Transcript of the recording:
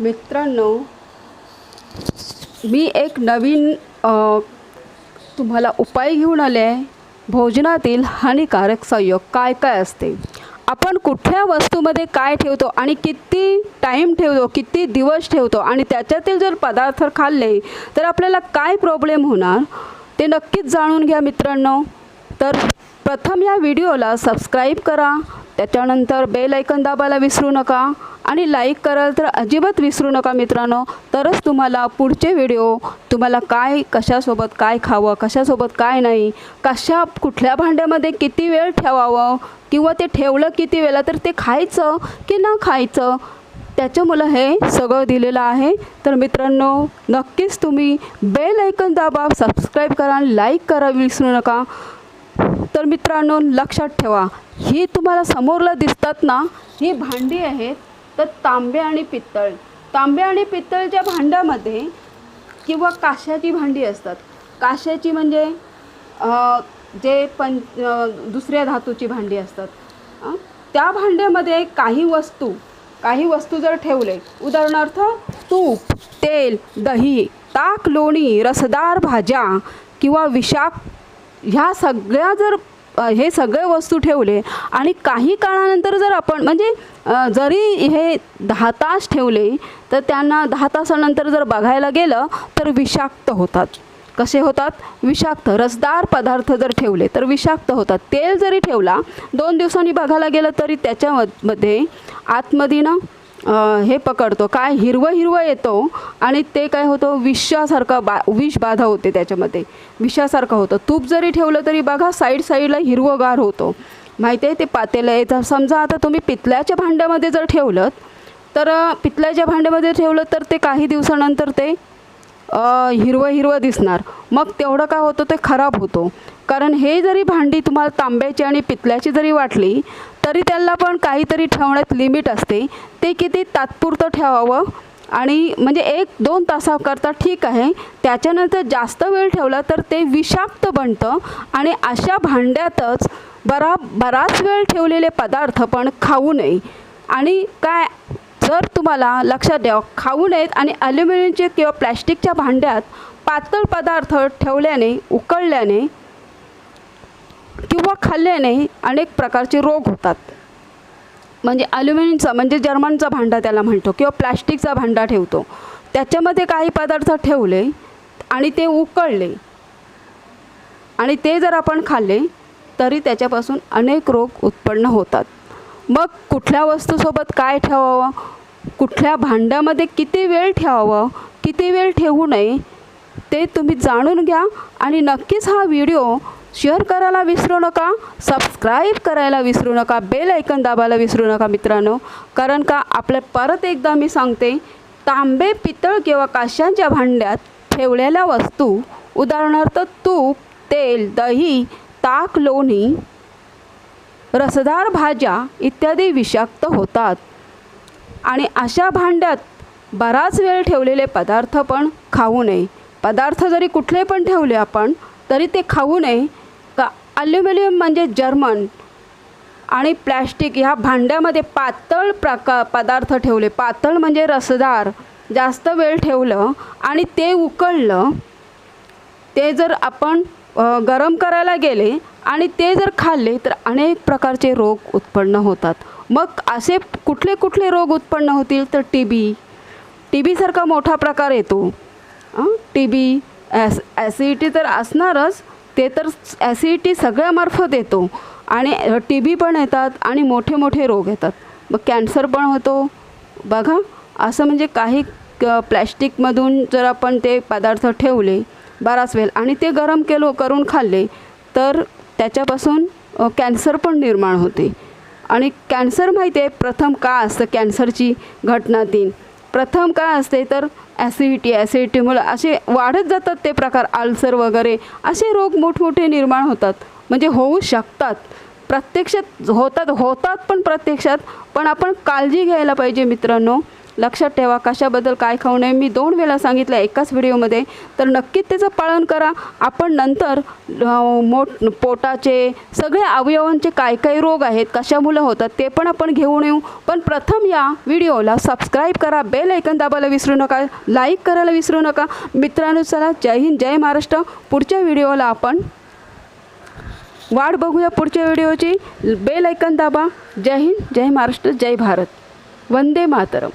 मित्रांनो मी एक नवीन तुम्हाला उपाय घेऊन आले आहे. भोजनातील हानिकारक संयोग काय काय असते? आपण कुठल्या वस्तूमध्ये काय ठेवतो आणि किती टाईम ठेवतो किती दिवस ठेवतो आणि त्याच्यातील जर पदार्थ खाल्ले तर आपल्याला काय प्रॉब्लेम होणार? ते नक्कीच जाणून घ्या मित्रांनो. तर प्रथम या व्हिडिओला सबस्क्राईब करा. त्याच्यानंतर बेल ऐकन दाबायला विसरू नका. आणि लाईक कराल तर अजिबात विसरू नका मित्रांनो. तरच तुम्हाला पुढचे व्हिडिओ तुम्हाला काय कशासोबत काय खावं कशासोबत काय नाही कशा कुठल्या भांड्यामध्ये किती वेळ ठेवावं किंवा ते ठेवलं किती वेळा तर ते खायचं की न खायचं त्याच्यामुळं हे सगळं दिलेलं आहे. तर मित्रांनो नक्कीच तुम्ही बेल ऐकन दाबा सबस्क्राईब करा लाईक करा विसरू नका. तर मित्रांनो लक्षात ठेवा. ही तुम्हाला समोरला दिसतात ना ही भांडी आहेत तर तांबे आणि पित्तळ तांबे आणि पित्तळच्या भांड्यामध्ये किंवा काश्याची भांडी असतात. काश्याची म्हणजे जे पं दुसऱ्या धातूची भांडी असतात. त्या भांड्यामध्ये काही वस्तू काही वस्तू जर ठेवले उदाहरणार्थ तूप तेल दही ताक लोणी रसदार भाज्या किंवा विषाक ह्या सगळ्या जर हे सगळे वस्तू ठेवले आणि काही काळानंतर जर आपण म्हणजे जरी हे दहा तास ठेवले तर त्यांना दहा तासानंतर जर बघायला गेलं तर विषाक्त होतात. कसे होतात? विषाक्त रसदार पदार्थ जर ठेवले तर विषाक्त होतात. तेल जरी ठेवला दोन दिवसांनी बघायला गेलं तरी त्याच्यामध्ये आतमधीनं हे पकडतो. काय हिरवं हिरवं येतो आणि ते काय होतं? विषासारखं बा विष बाधा होते त्याच्यामध्ये. विषासारखं होतं. तूप जरी ठेवलं तरी बघा साईड साईडला हिरवंगार होतो. माहिती आहे ते पातेलं आहे. समजा आता तुम्ही पितल्याच्या भांड्यामध्ये जर ठेवलं तर पितल्याच्या भांड्यामध्ये ठेवलं तर ते काही दिवसानंतर ते हिरवं हिरवं दिसणार. मग तेवढं काय होतं? ते खराब होतो. कारण हे जरी भांडी तुम्हाला तांब्याची आणि पितल्याची जरी वाटली तरी त्यांना पण काहीतरी ठेवण्यात लिमिट असते. ते किती तात्पुरतं ठेवावं? आणि म्हणजे एक दोन तासाकरता ठीक आहे. त्याच्यानंतर जास्त वेळ ठेवला तर ते विषाक्त बनतं. आणि अशा भांड्यातच बरा बराच वेळ ठेवलेले पदार्थ पण खाऊ नये. आणि काय जर तुम्हाला लक्षात द्यावं खाऊ नयेत आणि ॲल्युमिनियमचे किंवा प्लॅस्टिकच्या भांड्यात पातळ पदार्थ ठेवल्याने उकळल्याने किंवा खाल्ल्याने अनेक प्रकारचे रोग होतात. म्हणजे ॲल्युमिनियमचा म्हणजे जर्मनचा भांडा त्याला म्हणतो किंवा प्लॅस्टिकचा भांडा ठेवतो. त्याच्यामध्ये काही पदार्थ ठेवले आणि ते उकळले. आणि ते जर आपण खाल्ले तरी त्याच्यापासून अनेक रोग उत्पन्न होतात. मग कुठल्या वस्तूसोबत काय ठेवावं? कुठल्या भांड्यामध्ये किती वेळ ठेवावं? किती वेळ ठेवू नये? ते तुम्ही जाणून घ्या आणि नक्कीच हा व्हिडिओ शेअर करायला विसरू नका सबस्क्राईब करायला विसरू नका बेल ऐकन दाबायला विसरू नका मित्रांनो. कारण का आपल्या परत एकदा मी सांगते तांबे पितळ किंवा काशांच्या भांड्यात ठेवलेल्या वस्तू उदाहरणार्थ तूप तेल दही ताक लोणी रसदार भाज्या इत्यादी विषाक्त होतात. आणि अशा भांड्यात बराच वेळ ठेवलेले पदार्थ पण खाऊ नये. पदार्थ जरी कुठले पण ठेवले आपण तरी ते खाऊ नये. ॲल्युमिनियम म्हणजे जर्मन आणि प्लॅस्टिक ह्या भांड्यामध्ये पातळ प्रका पदार्थ ठेवले. पातळ म्हणजे रसदार. जास्त वेळ ठेवलं आणि ते उकळलं. ते जर आपण गरम करायला गेले आणि ते जर खाल्ले तर अनेक प्रकारचे रोग उत्पन्न होतात. मग असे कुठले कुठले रोग उत्पन्न होतील? तर टी बी. टी बीसारखा मोठा प्रकार येतो. टी बी ॲस ॲसिडिटी तर असणारच ते तर ॲसिडिटी सगळ्यामार्फत येतो. आणि टी बी पण येतात आणि मोठे मोठे रोग येतात. मग कॅन्सर पण होतो. बघा असं म्हणजे काही क प्लॅस्टिकमधून जर आपण ते पदार्थ ठेवले बराच वेळ आणि ते गरम केलो करून खाल्ले तर त्याच्यापासून कॅन्सर पण निर्माण होते. आणि कॅन्सर माहिती आहे प्रथम का असतं कॅन्सरची घटना तीन? प्रथम काय असते तर ॲसिडिटी ॲसिडिटीमुळे असे वाढत जातात ते प्रकार आल्सर वगैरे असे रोग मोठमोठे निर्माण होतात. म्हणजे होऊ शकतात. प्रत्यक्षात होतात होतात पण प्रत्यक्षात. पण आपण काळजी घ्यायला पाहिजे मित्रांनो. लक्षात ठेवा कशाबद्दल काय खाऊ नये. मी दोन वेळा सांगितलं एकाच व्हिडिओमध्ये. तर नक्कीच त्याचं पालन करा. आपण नंतर मोठ पोटाचे सगळे अवयवांचे काय काय रोग आहेत कशामुळे होतात ते पण आपण घेऊन येऊ. पण प्रथम या व्हिडिओला सबस्क्राईब करा. बेल ऐकन दाबायला विसरू नका. लाईक करायला विसरू नका. मित्रांनो चला. जय हिंद जय महाराष्ट्र. पुढच्या व्हिडिओला आपण वाट बघूया पुढच्या व्हिडिओची. बेल ऐकन दाबा. जय हिंद जय महाराष्ट्र जय भारत. वंदे मातरम.